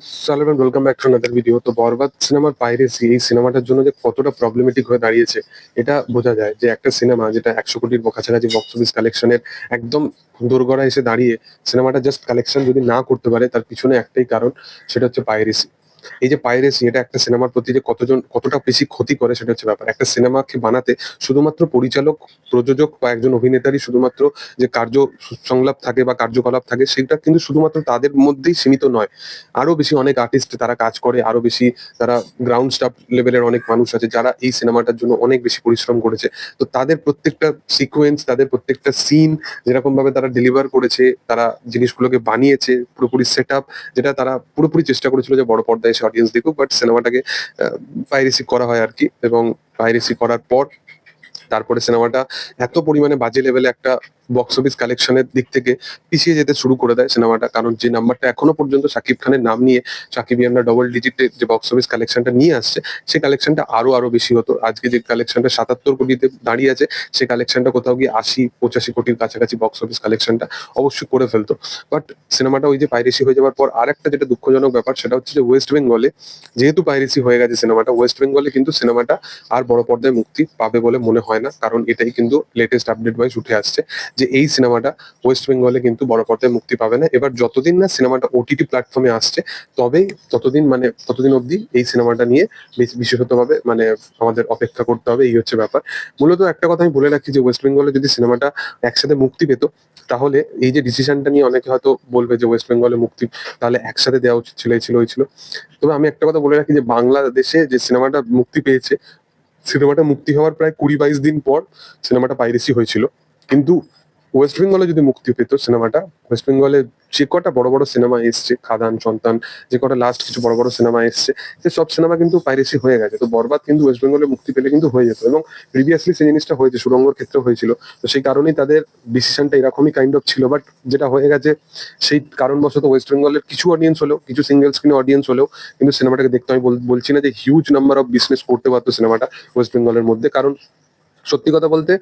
সালাম welcome back to another video তো বরবাদ সিনেমার পাইরেসি এই সিনেমাটার জন্য যে কতটা প্রবলেমেটিক হয়ে দাঁড়িয়েছে, এটা বোঝা যায় যে একটা সিনেমা যেটা একশো কোটির কাছাকাছি বক্স অফিস কালেকশনের একদম দোরগড়া এসে দাঁড়িয়ে, সিনেমাটা জাস্ট কালেকশন যদি না করতে পারে, তার পিছনে একটাই কারণ, সেটা হচ্ছে পাইরেসি এই যে পাইরেসি এটা একটা সিনেমার প্রতি যে কতজন, কতটা বেশি ক্ষতি করে সেটা হচ্ছে ব্যাপার। একটা সিনেমাকে বানাতে শুধুমাত্র পরিচালক, প্রযোজক বা একজন অভিনেতারই শুধুমাত্র যে কার্য সংলাপ থাকে বা কার্যকলাপ থাকে, সেটা কিন্তু শুধুমাত্র তাদের মধ্যেই সীমিত নয়। আরও বেশি অনেক আর্টিস্ট তারা কাজ করে আরও বেশি তারা গ্রাউন্ড স্টাফ লেভেলের অনেক মানুষ আছে যারা এই সিনেমাটার জন্য অনেক বেশি পরিশ্রম করেছে। তো তাদের প্রত্যেকটা সিকোয়েন্স তাদের প্রত্যেকটা সিন যেরকম ভাবে তারা ডেলিভার করেছে, তারা জিনিসগুলোকে বানিয়েছে, পুরোপুরি সেট যেটা তারা পুরোপুরি চেষ্টা করেছিল যে বড় পর্দায় এসে অডিয়েন্স দেখুক বাট সিনেমাটাকে পাইরেসি করা হয় আর কি। এবং পাইরেসি করার পর, তারপরে সিনেমাটা এত পরিমাণে বাজে লেভেলে একটা বক্স অফিস কালেকশনের দিক থেকে পিছিয়ে যেতে শুরু করে দেয় সিনেমাটা। কারণ যে নাম্বারটা এখনও পর্যন্ত শাকিব খানের নাম নিয়ে শাকিব ইয়ানরা ডবল ডিজিটে যে বক্স অফিস কালেকশনটা নিয়ে আসছে সেই কালেকশনটা আরও আরও বেশি হতো। আজকে যে কালেকশনটা সাতাত্তর কোটিতে দাঁড়িয়ে আছে সেই কালেকশনটা কোথাও গিয়ে আশি, পঁচাশি কোটির কাছাকাছি বক্স অফিস কালেকশনটা অবশ্যই করে ফেলতো। বাট সিনেমাটা ওই যে পাইরেসি হয়ে যাওয়ার পর আর একটা যেটা দুঃখজনক ব্যাপার, সেটা হচ্ছে যে ওয়েস্ট বেঙ্গলে যেহেতু পাইরেসি হয়ে গেছে সিনেমাটা ওয়েস্ট বেঙ্গলে কিন্তু সিনেমাটা আর বড় পর্দায় মুক্তি পাবে বলে মনে হয় না। কারণ এটাই কিন্তু লেটেস্ট আপডেট ওয়াইজ উঠে আসছে। যে এই সিনেমাটা ওয়েস্ট বেঙ্গলে কিন্তু বড় পর্দায় মুক্তি পাবে না। এবার যতদিন না সিনেমাটা ওটিটি প্ল্যাটফর্মে আসছে, তবেই ততদিন মানে ততদিন অবধি এই সিনেমাটা নিয়ে বেশ- বিশেষতভাবে মানে আমাদের অপেক্ষা করতে হবে, এই হচ্ছে ব্যাপার। মূলত একটা কথা আমি বলে রাখি যে ওয়েস্ট বেঙ্গলে যদি সিনেমাটা একসাথে মুক্তি পেত, তাহলে এই যে ডিসিশনটা নিয়ে অনেকে হয়তো বলবে যে ওয়েস্ট বেঙ্গলে মুক্তি, তাহলে একসাথে দেওয়া উচিত ছিল ছিল, ওই ছিল। তবে আমি একটা কথা বলে রাখি যে বাংলাদেশে যে সিনেমাটা মুক্তি পেয়েছে, সিনেমাটা মুক্তি হওয়ার প্রায় কুড়ি বাইশ দিন পর সিনেমাটা পাইরেসি হয়েছিল। কিন্তু ওয়েস্ট বেঙ্গলে যদি মুক্তি পেত সিনেমাটা ওয়েস্ট বেঙ্গলে যে কটা বড় বড় সিনেমা এসছে, খাদান, সন্তান, যে কটা লাস্ট কিছু বড় বড় সিনেমা এসছে, সে সব সিনেমা কিন্তু পাইরেসি হয়ে গেছে। তো বরবাদ কিন্তু ওয়েস্ট বেঙ্গলে মুক্তি পেলে কিন্তু হয়ে যেত এবং প্রিভিয়াসলি সেই জিনিসটা হয়েছে সুরঙ্গর ক্ষেত্রে হয়েছিল। তো সেই কারণেই তাদের ডিসিশনটা এরকমই কাইন্ড অফ ছিল বাট যেটা হয়ে গেছে, সেই কারণবশত ওয়েস্ট বেঙ্গলের কিছু অডিয়েন্স হলেও, কিছু সিঙ্গেল স্ক্রিন অডিয়েন্স হলেও কিন্তু সিনেমাটাকে দেখতে আমি বলছি না যে হিউজ নাম্বার অফ বিজনেস করতে পারতো সিনেমাটা ওয়েস্ট বেঙ্গলের মধ্যে, কারণ সত্যি কথা বলতে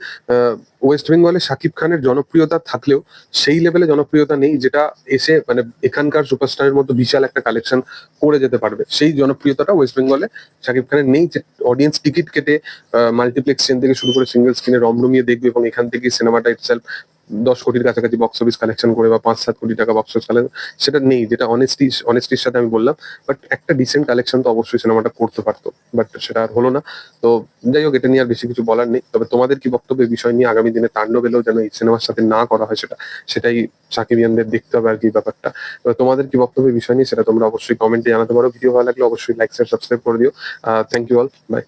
ওয়েস্ট বেঙ্গলে শাকিব খানের জনপ্রিয়তা থাকলেও সেই লেভেলে জনপ্রিয়তা নেই যেটা এসে মানে এখানকার সুপারস্টারের মতো বিশাল একটা কালেকশন করে যেতে পারবে। সেই জনপ্রিয়তাটা ওয়েস্ট বেঙ্গলে শাকিব খানের নেই যে অডিয়েন্স টিকিট কেটে মাল্টিপ্লেক্স থেকে শুরু করে সিঙ্গেল স্ক্রিনে রমরমিয়ে দেখবে এবং এখান থেকে সিনেমাটা ইটসেলফ দশ কোটির কাছাকাছি বক্স অফিস কালেকশন করে বা পাঁচ, সাত কোটি টাকা বক্স অফিস কালেকশন সেটা নেই, যেটা অনেস্টি অনেস্টির সাথে আমি বললাম বাট একটা ডিসেন্ট কালেকশন তো অবশ্যই সিনেমাটা করতে পারতো বাট সেটা আর হলো না। তো যাই হোক, এটা নিয়ে আর বেশি কিছু বলার নেই, তবে তোমাদের কি বক্তব্য বিষয় নিয়ে আগামী দিনে তাণ্ডব এলেও যেন এই সিনেমার সাথে না করা হয় সেটা, সেটাই সাকিবিয়ানদের দেখতে হবে আর কি ব্যাপারটা। তোমাদের কি বক্তব্য বিষয় নিয়ে সেটা তোমরা অবশ্যই কমেন্টে জানাতে পারো। ভিডিও ভালো লাগলে অবশ্যই লাইক সাবস্ক্রাইব করে দিও। Thank you all by